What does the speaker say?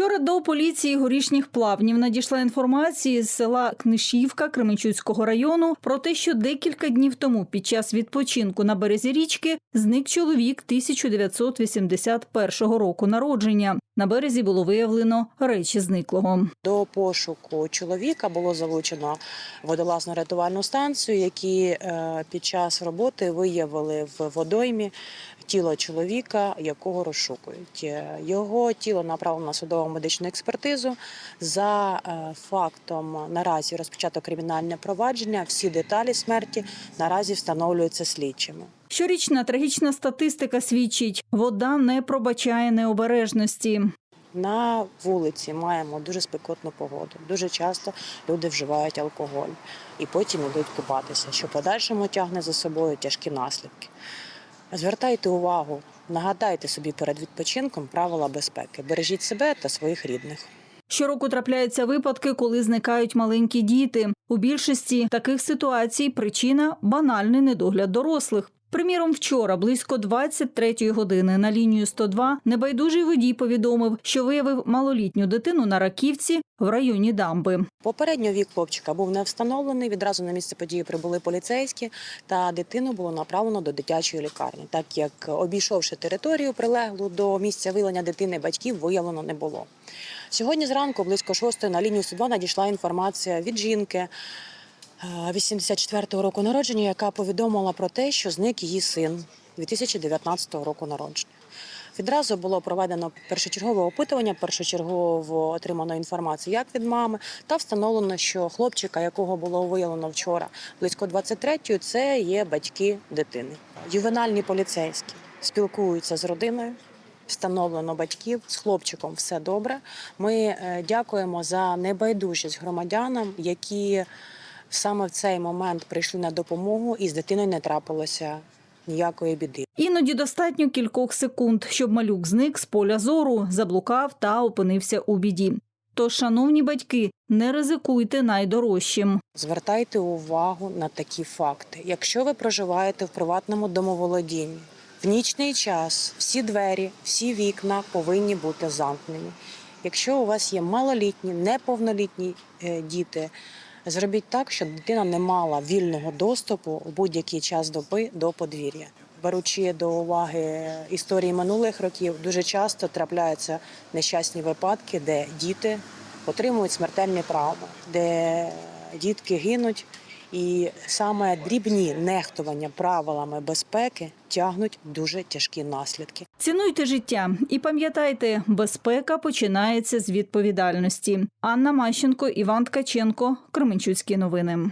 Вчора до поліції горішніх плавнів надійшла інформація з села Книшівка Кременчуцького району про те, що декілька днів тому під час відпочинку на березі річки зник чоловік 1981 року народження. На березі було виявлено речі зниклого. До пошуку чоловіка було залучено водолазну рятувальну станцію, які е, під час роботи виявили в водоймі тіло чоловіка, якого розшукують. Е, Його тіло направлено на судово медичну експертизу. За е, фактом наразі розпочато кримінальне провадження. Всі деталі смерті наразі встановлюються слідчими. Щорічна трагічна статистика свідчить, вода не пробачає необережності. На вулиці маємо дуже спекотну погоду. Дуже часто люди вживають алкоголь і потім йдуть купатися, що подальшому тягне за собою тяжкі наслідки. Звертайте увагу, нагадайте собі перед відпочинком правила безпеки. Бережіть себе та своїх рідних. Щороку трапляються випадки, коли зникають маленькі діти. У більшості таких ситуацій причина банальний недогляд дорослих. Приміром, вчора близько 23-ї години на лінію 102 небайдужий водій повідомив, що виявив малолітню дитину на раківці в районі дамби. Попередньо вік хлопчика був не встановлений. Відразу на місце події прибули поліцейські, та дитину було направлено до дитячої лікарні, так як обійшовши територію прилеглу до місця вилення дитини, батьків виявлено не було. Сьогодні зранку, близько шостої, на лінію 102 надійшла інформація від жінки. Е, 84-го року народження, яка повідомила про те, що зник її син 2019 року народження. Відразу було проведено першочергове опитування, першочергово отримано інформацію як від мами, та встановлено, що хлопчика, якого було виявлено вчора близько 23-ї, це є батьки дитини. Ювенальні поліцейські спілкуються з родиною. Встановлено батьків з хлопчиком все добре. Ми е, дякуємо за небайдужість громадянам, які саме в цей момент прийшли на допомогу, і з дитиною не трапилося ніякої біди. Іноді достатньо кількох секунд, щоб малюк зник з поля зору, заблукав та опинився у біді. Тож, шановні батьки, не ризикуйте найдорожчим. Звертайте увагу на такі факти. Якщо ви проживаєте в приватному домоволодінні, в нічний час всі двері, всі вікна повинні бути замкнені. Якщо у вас є малолітні, неповнолітні е, діти, зробіть так, щоб дитина не мала вільного доступу у будь-який час доби до подвір'я. Беручи до уваги історії минулих років, дуже часто трапляються нещасні випадки, де діти отримують смертельні травми, де дітки гинуть, і саме дрібні нехтування правилами безпеки тягнуть дуже тяжкі наслідки. Цінуйте життя і пам'ятайте, безпека починається з відповідальності. Анна Мащенко, Іван Ткаченко, Кременчуцькі новини.